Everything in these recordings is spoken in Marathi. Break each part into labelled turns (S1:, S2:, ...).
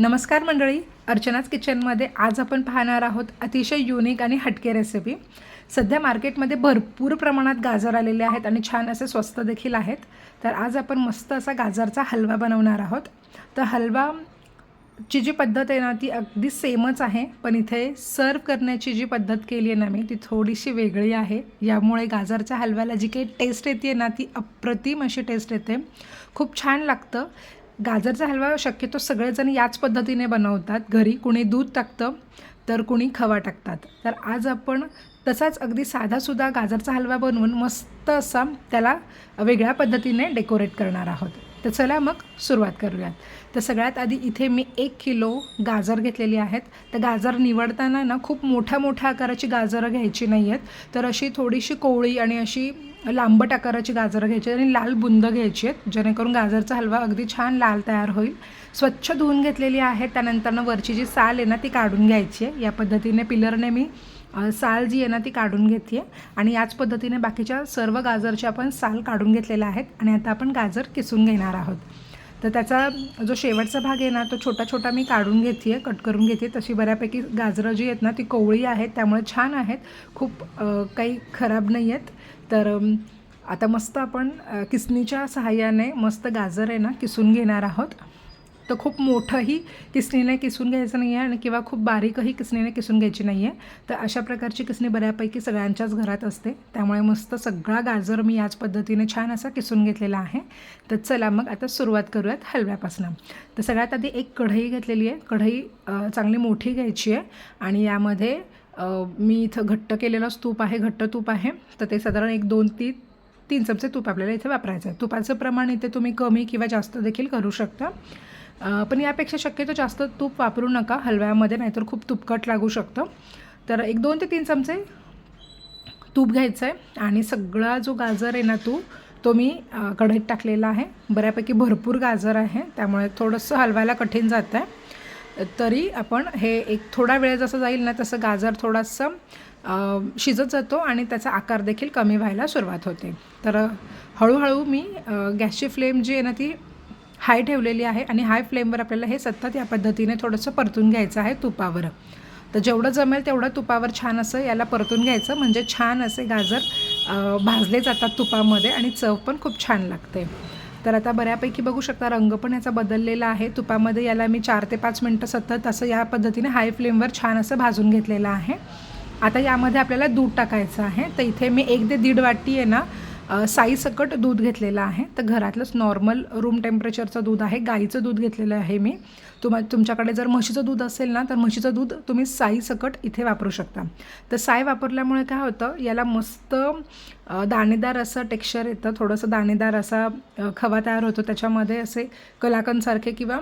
S1: नमस्कार मंडळी. अर्चनाच किचनमध्ये आज आपण पाहणार आहोत अतिशय युनिक आणि हटके रेसिपी सध्या मार्केटमध्ये भरपूर प्रमाणात गाजर आलेले आहेत आणि छान असे स्वस्त देखील आहेत. तर आज आपण मस्त असा गाजरचा हलवा बनवणार आहोत. तर हलवा ची जी पद्धत आहे ना ती अगदी सेमच आहे पण इथे सर्व करण्याची जी पद्धत केली आहे ना मी ती थोडीशी वेगळी आहे. यामुळे गाजरच्या हलव्याला जी काही टेस्ट येते ना ती अप्रतिम अशी टेस्ट येते. खूप छान लागतं. गाजरचा हलवा शक्यतो सगळेजण याच पद्धतीने बनवतात. घरी कुणी दूध टाकतं तर कुणी खवा टाकतात. तर आज आपण तसाच अगदी साधासुद्धा गाजरचा हलवा बनवून मस्त असा त्याला वेगळ्या पद्धतीने डेकोरेट करणार आहोत. तर चला मग सुरुवात करूयात. तर सगळ्यात आधी इथे मी एक किलो गाजर घेतलेली आहेत. तर गाजर निवडताना ना खूप मोठ्या मोठ्या आकाराची गाजरं घ्यायची नाही आहेत तर अशी थोडीशी कोवळी आणि अशी लांबट आकाराची गाजरं घ्यायची आणि लाल बुंद घ्यायची आहेत. जेणेकरून गाजरचा हलवा अगदी छान लाल तयार होईल. स्वच्छ धुवून घेतलेली आहे. त्यानंतरनं वरची जी साल आहे ना ती काढून घ्यायची आहे. या पद्धतीने पिलरने मी साल जी आहे ना ती काढून घेते आणि याच पद्धतीने बाकीच्या सर्व गाजरच्या आपण साल काढून घेतलेल्या आहेत आणि आता आपण गाजर किसून घेणार आहोत. तर त्याचा जो शेवटचा भाग आहे ना तो छोटा छोटा मी काढून घेते आहे कट करून घेते तशी बऱ्यापैकी गाजरं जी आहेत ना ती कोवळी आहेत त्यामुळे छान आहेत. खूप काही खराब नाही आहेत तर आता मस्त आपण किसनीच्या किसणीच्या सहाय्याने मस्त गाजर आहे ना किसून घेणार आहोत. तर खूप मोठंही किसणीने किसून घ्यायचं नाही आहे आणि किंवा खूप बारीकही किसणीने किसून घ्यायची नाही आहे तर अशा प्रकारची किसणी बऱ्यापैकी सगळ्यांच्याच घरात असते. त्यामुळे मस्त सगळा गाजर मी याच पद्धतीने छान असा किसून घेतलेला आहे. तर चला मग आता सुरुवात करूयात हलव्यापासून. तर सगळ्यात आधी एक कढई घेतलेली आहे. कढई चांगली मोठी घ्यायची आहे आणि यामध्ये मी इथं घट्ट केलेलं तूप आहे घट्ट तूप आहे. तर ते साधारण एक दोन तीन तीन चमचे तूप आपल्याला इथे वापरायचं आहे. तुपाचं प्रमाण इथे तुम्ही कमी किंवा जास्त देखील करू शकता. पण यापेक्षा शक्यतो जास्त तूप वापरू नका. हलव्यामध्ये नाहीतर खूप तुपकट लागू शकतं. तर एक दोन ते तीन चमचे तूप घ्यायचं आहे आणि सगळा जो गाजर आहे ना तू तो मी कढईत टाकलेला आहे. बऱ्यापैकी भरपूर गाजर आहे त्यामुळे थोडंसं हलवायला कठीण जातं आहे तरी आपण हे एक थोडा वेळ जसं जाईल ना तसं गाजर थोडंसं शिजत जातो आणि त्याचा आकार देखील कमी व्हायला सुरुवात होते. तर हळूहळू मी गॅसची फ्लेम जी आहे ना ती हाय ठेवलेली आहे आणि हाय फ्लेमवर आपल्याला हे सतत या पद्धतीने थोडंसं परतून घ्यायचं आहे तुपावर. तर जेवढं जमेल तेवढं तुपावर छान असं याला परतून घ्यायचं. म्हणजे छान असे गाजर भाजले जातात तुपामध्ये आणि चव पण खूप छान लागते. तर आता बऱ्यापैकी बघू शकता रंग पण याचा बदललेला आहे. तुपामध्ये याला मी चार ते पाच मिनटं सतत असं या पद्धतीने हाय फ्लेमवर छान असं भाजून घेतलेलं आहे. आता यामध्ये आपल्याला दूध टाकायचं आहे. तर इथे मी एक ते दीड वाटी आहे ना साईसकट दूध घेतलेलं आहे. तर घरातलंच नॉर्मल रूम टेम्परेचरचं दूध आहे. गाईचं दूध घेतलेलं आहे मी. तुम्हा तुमच्याकडे जर म्हशीचं दूध असेल ना तर म्हशीचं दूध तुम्ही साईसकट इथे वापरू शकता. तर साय वापरल्यामुळे काय होतं याला मस्त दाणेदार असं टेक्स्चर येतं. थोडंसं दाणेदार असा खवा तयार होतो. त्याच्यामध्ये असे कलाकंदसारखे किंवा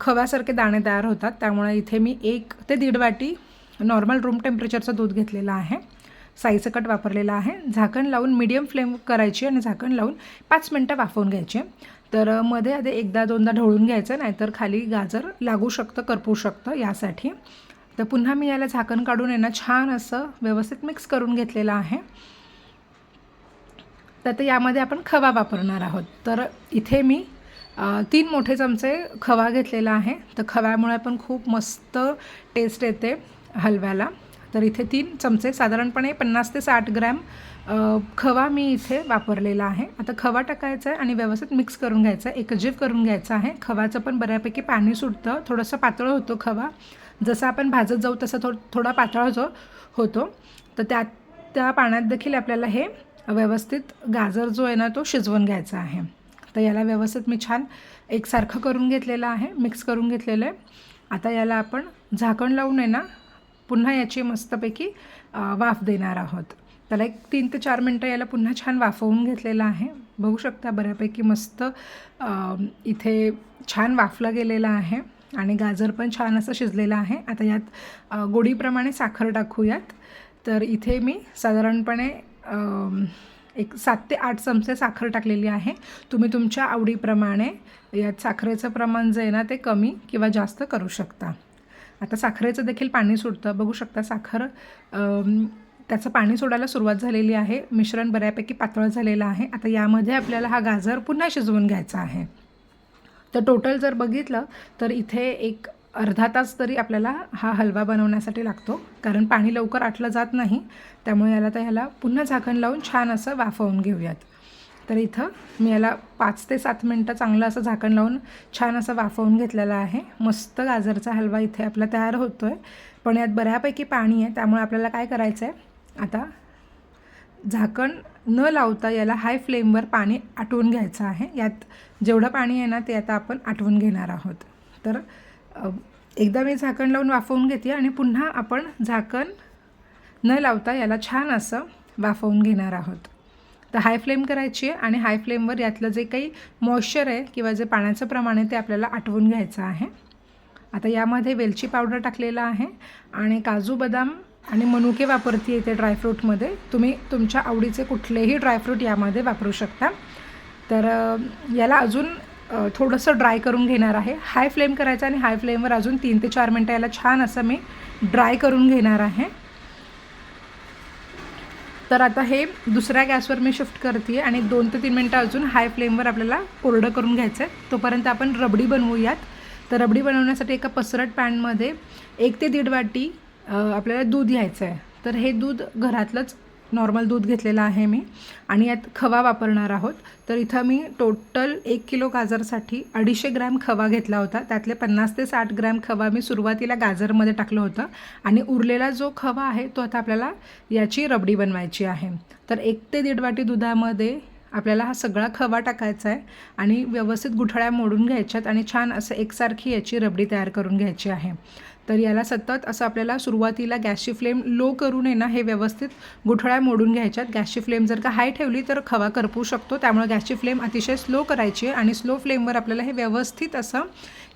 S1: खव्यासारखे दाणे तयार होतात. त्यामुळे इथे मी एक ते दीड वाटी नॉर्मल रूम टेम्परेचरचं दूध घेतलेलं आहे. साईसकट वापरलेला आहे. झाकण लावून मीडियम फ्लेम करायची आणि झाकण लावून पाच मिनटं वाफवून घ्यायचे. तर मध्ये आधी एकदा दोनदा ढवळून घ्यायचं नाहीतर खाली गाजर लागू शकतं करपू शकतं यासाठी. तर पुन्हा मी याला झाकण काढून येणं छान असं व्यवस्थित मिक्स करून घेतलेलं आहे. तर ते यामध्ये आपण खवा वापरणार आहोत. तर इथे मी तीन मोठे चमचे खवा घेतलेला आहे. तर खव्यामुळे पण खूप मस्त टेस्ट येते हलव्याला. तर इथे तीन चमचे साधारणपणे पन्नास ते साठ ग्रॅम खवा मी इथे वापरलेला आहे. आता खवा टाकायचा आहे आणि व्यवस्थित मिक्स करून घ्यायचा आहे. एकजीव करून घ्यायचा आहे. खवाचं पण बऱ्यापैकी पाणी सुटतं. थोडंसं पातळ होतो खवा. जसं आपण भाजत जाऊ तसं थो थोडा पातळ होतो होतो तर त्या त्या पाण्यात देखील आपल्याला हे व्यवस्थित गाजर जो आहे ना तो शिजवून घ्यायचा आहे. तर याला व्यवस्थित मी छान एकसारखं करून घेतलेलं आहे. मिक्स करून घेतलेलं आहे. आता याला आपण झाकण लावून आहे ना पुन्हा याची मस्तपैकी वाफ देणार आहोत. त्याला एक तीन ते चार मिनटं याला पुन्हा छान वाफवून घेतलेलं आहे. बघू शकता बऱ्यापैकी मस्त इथे छान वाफलं गेलेलं आहे आणि गाजर पण छान असं शिजलेलं आहे. आता यात गोडीप्रमाणे साखर टाकूयात. तर इथे मी साधारणपणे एक सात ते आठ चमचे साखर टाकलेली आहे. तुम्ही तुमच्या आवडीप्रमाणे यात साखरेचं प्रमाण जे आहे ना ते कमी किंवा जास्त करू शकता. आता साखरेचं देखील पाणी सुटतं बघू शकता साखर त्याचं पाणी सोडायला सुरुवात झालेली आहे. मिश्रण बऱ्यापैकी पातळ झालेलं आहे. आता यामध्ये आपल्याला हा गाजर पुन्हा शिजवून घ्यायचा आहे. तर टोटल जर बघितलं तर इथे एक अर्धा तास तरी आपल्याला हा हलवा बनवण्यासाठी लागतो. कारण पाणी लवकर आटलं जात नाही. त्यामुळे याला तर ह्याला पुन्हा झाकण लावून छान असं वाफवून घेऊयात. तर इथं मी याला पाच ते सात मिनटं चांगलं असं झाकण लावून छान असं वाफवून घेतलेलं आहे. मस्त गाजरचा हलवा इथे आपला तयार होतो आहे पण यात बऱ्यापैकी पाणी आहे त्यामुळे आपल्याला काय करायचं आहे आता झाकण न लावता याला हाय फ्लेमवर पाणी आटवून घ्यायचं आहे. यात जेवढं पाणी आहे ना ते आता आपण आटवून घेणार आहोत. तर एकदा मी झाकण लावून वाफवून घेते आणि पुन्हा आपण झाकण न लावता याला छान असं वाफवून घेणार आहोत. तर हाय फ्लेम करायची आहे आणि हाय फ्लेमवर यातलं जे काही मॉइश्चर आहे किंवा जे पाण्याचं प्रमाण आहे ते आपल्याला आटवून घ्यायचं आहे. आता यामध्ये वेलची पावडर टाकलेला आहे आणि काजू बदाम आणि मनुके वापरते येते ड्रायफ्रूटमध्ये तुम्ही तुमच्या आवडीचे कुठलेही ड्रायफ्रूट यामध्ये वापरू शकता. तर याला अजून थोडंसं ड्राय करून घेणार आहे. हाय फ्लेम करायचं आणि हाय फ्लेमवर अजून तीन ते चार मिनटं याला छान असं मी ड्राय करून घेणार आहे. तर आता हे दुसऱ्या गॅसवर मी शिफ्ट करते आणि दोन ते तीन मिनटं अजून हाय फ्लेमवर आपल्याला कोरडं करून घ्यायचं आहे तोपर्यंत आपण रबडी बनवूयात. तर रबडी बनवण्यासाठी एका पसरट पॅनमध्ये एक ते दीड वाटी आपल्याला दूध घ्यायचं आहे तर हे दूध घरातलंच नॉर्मल दूध घेतलेलं आहे मी. आणि यात खवा वापरणार आहोत. तर इथं मी टोटल एक किलो गाजरसाठी अडीचशे ग्रॅम खवा घेतला होता. त्यातले पन्नास ते साठ ग्रॅम खवा मी सुरुवातीला गाजरमध्ये टाकलं होतं. आणि उरलेला जो खवा आहे तो आता आपल्याला याची रबडी बनवायची आहे. तर एक ते दीड वाटी दुधामध्ये आपल्याला हा सगळा खवा टाकायचा आहे आणि व्यवस्थित गुठळ्या मोडून घ्यायच्यात आणि छान असं एकसारखी याची रबडी तयार करून घ्यायची आहे. तर याला सतत असं आपल्याला सुरुवातीला गॅसची फ्लेम लो करून आहे ना हे व्यवस्थित गुठळ्या मोडून घ्यायच्यात. गॅसची फ्लेम जर का हाय ठेवली तर खवा करपू शकतो. त्यामुळे गॅसची फ्लेम अतिशय स्लो करायची आहे आणि स्लो फ्लेमवर आपल्याला हे व्यवस्थित असं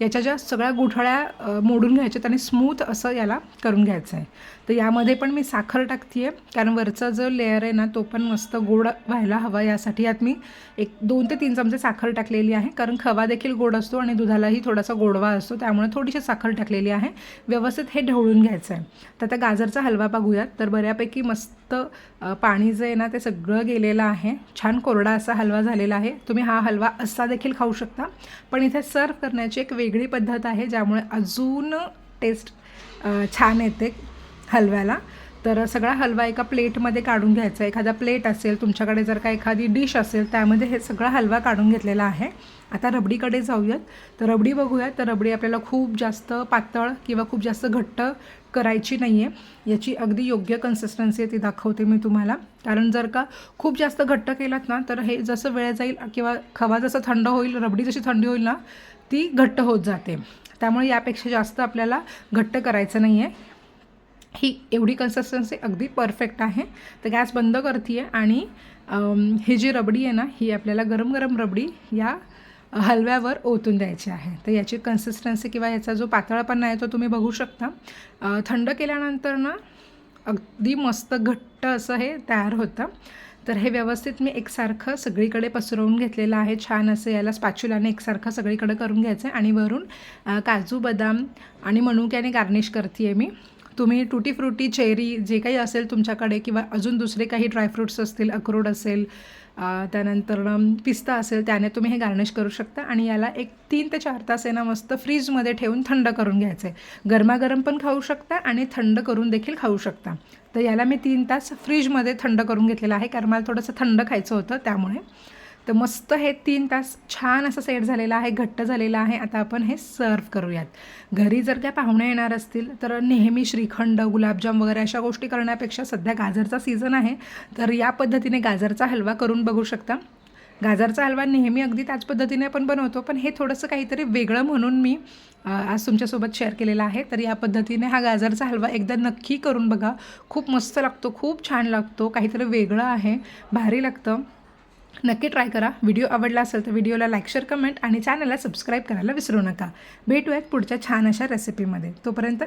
S1: याच्या ज्या सगळ्या गुठळ्या मोडून घ्यायच्यात आणि स्मूथ असं याला करून घ्यायचं आहे. तर यामध्ये पण मी साखर टाकते आहे कारण वरचा जो लेअर आहे ना तो पण मस्त गोड व्हायला हवा यासाठी. यात मी एक दोन ते तीन चमचे साखर टाकलेली आहे. कारण खवा देखील गोड असतो आणि दुधालाही थोडासा गोडवा असतो. त्यामुळे थोडीशी साखर टाकलेली आहे. व्यवस्थित हे ढवळून घ्यायचं आहे तर आता गाजरचा हलवा बघूयात. तर बऱ्यापैकी मस्त पाणी जे आहे ना ते सगळं गेलेलं आहे. छान कोरडा असा हलवा झालेला आहे. तुम्ही हा हलवा असा देखील खाऊ शकता. पण इथे सर्व करण्याची एक वेगळी पद्धत आहे ज्यामुळे अजून टेस्ट छान येते हलव्याला. तर सगळा हलवा एका प्लेटमध्ये काढून घ्यायचा. एखादा प्लेट असेल तुमच्याकडे जर का एखादी डिश असेल त्यामध्ये हे सगळा हलवा काढून घेतलेला आहे. आता रबडीकडे जाऊयात. तर रबडी बघूयात तर रबडी आपल्याला खूप जास्त पातळ किंवा खूप जास्त घट्ट करायची नाही आहे याची अगदी योग्य कन्सिस्टन्सी आहे ती दाखवते मी तुम्हाला. कारण जर का खूप जास्त घट्ट केलात ना तर हे जसं वेळ जाईल किंवा खवा जसं थंड होईल रबडी जशी थंडी होईल ना ती घट्ट होत जाते. त्यामुळे यापेक्षा जास्त आपल्याला घट्ट करायचं नाही आहे ही एवढी कन्सिस्टन्सी अगदी परफेक्ट आहे. तर गॅस बंद करते आहे आणि ही जी रबडी आहे ना ही आपल्याला गरम गरम रबडी या हलव्यावर ओतून द्यायची आहे. तर याची कन्सिस्टन्सी किंवा याचा जो पातळपणा आहे तो तुम्ही बघू शकता. थंड केल्यानंतर ना अगदी मस्त घट्ट असं हे तयार होतं. तर हे व्यवस्थित मी एकसारखं सगळीकडे पसरवून घेतलेलं आहे. छान असं याला स्पॅच्युलाने एकसारखं सगळीकडे करून घ्यायचं आहे आणि वरून काजू बदाम आणि मनुक्याने गार्निश करते आहे मी. तुम्ही टुटी फ्रुटी चेरी जे काही असेल तुमच्याकडे किंवा अजून दुसरे काही ड्रायफ्रुट्स असतील अक्रोड असेल त्यानंतर पिस्ता असेल त्याने तुम्ही हे गार्निश करू शकता आणि याला एक तीन ते चार तास आहे ना मस्त फ्रीजमध्ये ठेवून थंड करून घ्यायचं आहे गरमागरम पण खाऊ शकता आणि थंड करून देखील खाऊ शकता. तर याला मी तीन तास फ्रीजमध्ये थंड करून घेतलेलं आहे कारण मला थोडंसं थंड खायचं होतं त्यामुळे. तर मस्त हे तीन तास छान असं सेट झालेलं आहे घट्ट झालेलं आहे. आता आपण हे सर्व करूयात. घरी जर काय पाहुणे येणार असतील तर नेहमी श्रीखंड गुलाबजाम वगैरे अशा गोष्टी करण्यापेक्षा सध्या गाजरचा सीझन आहे तर या पद्धतीने गाजरचा हलवा करून बघू शकता. गाजरचा हलवा नेहमी अगदी त्याच पद्धतीने आपण बनवतो पण हे थोडंसं काहीतरी वेगळं म्हणून मी आज तुमच्यासोबत शेअर केलेला आहे. तर या पद्धतीने हा गाजरचा हलवा एकदा नक्की करून बघा. खूप मस्त लागतो खूप छान लागतो काहीतरी वेगळं आहे भारी लागतं. नक्की ट्राय करा. व्हिडिओ आवडला असेल तर व्हिडिओला लाईक शेअर कमेंट आणि चॅनलला सबस्क्राईब करायला विसरू नका. भेटूयात पुढच्या छान अशा रेसिपीमध्ये तोपर्यंत